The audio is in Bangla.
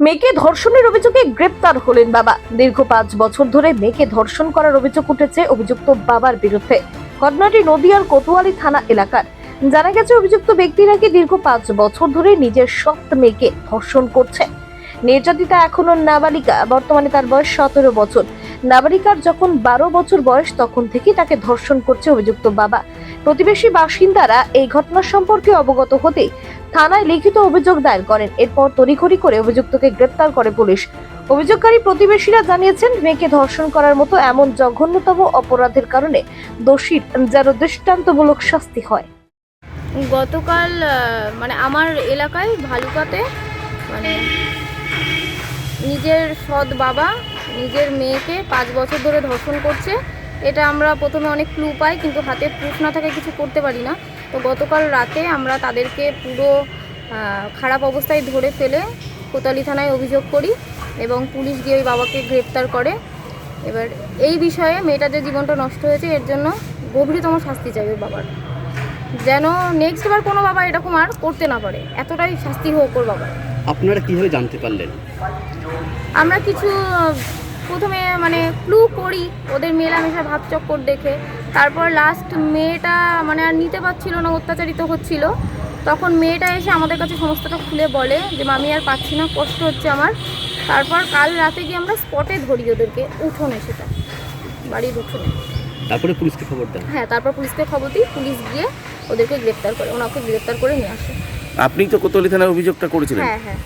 মেয়েকে ধর্ষণের অভিযোগে গ্রেপ্তার হলেন বাবা। দীর্ঘ পাঁচ বছর ধরে মেয়েকে ধর্ষণ করার অভিযোগ উঠেছে অভিযুক্ত বাবার বিরুদ্ধে। ঘটনাটি নদিয়ার কোতোয়ালি থানা এলাকার। জানা গেছে, অভিযুক্ত ব্যক্তি নাকি দীর্ঘ পাঁচ বছর ধরে নিজের সৎ মেয়েকে ধর্ষণ করছে। নির্যাতিতা এখনও নাবালিকা, বর্তমানে তার বয়স সতেরো বছর। নাবালিকার যখন বারো বছর বয়স, তখন থেকেই তাকে ধর্ষণ করছে অভিযুক্ত বাবা। প্রতিবেশী বাসিন্দারা এই ঘটনা সম্পর্কে অবগত হতেই থানায় লিখিত অভিযোগ দায়ের করেন। এরপর তড়িঘড়ি করে অভিযুক্তকে গ্রেপ্তার করে পুলিশ। অভিযোগকারী প্রতিবেশীরা জানিয়েছেন, মেয়েকে ধর্ষণ করার মতো এমন জঘন্যতম অপরাধের কারণে দোষীর যেন দৃষ্টান্তমূলক শাস্তি হয়। গতকাল মানে আমার এলাকায় ভালুকাতে মানে নিজের সৎ বাবা, নিজের মেয়েকে পাঁচ বছর ধরে ধর্ষণ করছে। এটা আমরা প্রথমে অনেক ক্লু পাই কিন্তু হাতে প্রুফ না থাকে কিছু করতে পারি না। তো গতকাল রাতে আমরা তাদেরকে পুরো খারাপ অবস্থায় ধরে ফেলে কোতালি থানায় অভিযোগ করি এবং পুলিশ গিয়ে ওই বাবাকে গ্রেপ্তার করে। এবার এই বিষয়ে মেয়েটা যে জীবনটা নষ্ট হয়েছে এর জন্য গভীরতম শাস্তি চাই ওই বাবার। যেন নেক্সট বার কোনো বাবা এরকম আর করতে না পারে এতটাই শাস্তি হোক ওর বাবার। আপনারা কীভাবে জানতে পারলেন? আমরা কিছু প্রথমে মানে ক্লু করি ওদের মেলামেশা ভাবচক্কর দেখে। তারপর লাস্ট মেয়েটা মানে আর নিতে পারছিল না অত্যাচারিত হচ্ছিল। তখন মেয়েটা এসে আমাদের কাছে সমস্তটা খুলে বলে যে মামি আর পাচ্ছি না কষ্ট হচ্ছে আমার। তারপর কাল রাতে গিয়ে আমরা স্পটে ধরি ওদেরকে উঠোনে সেটা বাড়ির উঠোনে। তারপরে পুলিশকে খবর দেন? হ্যাঁ তারপর পুলিশকে খবর দিই পুলিশ গিয়ে ওদেরকে গ্রেপ্তার করে ওনাকে গ্রেপ্তার করে নিয়ে আসে। আপনি তো কোতোয়ালি থানায় অভিযোগটা করেছিলেন। হ্যাঁ হ্যাঁ।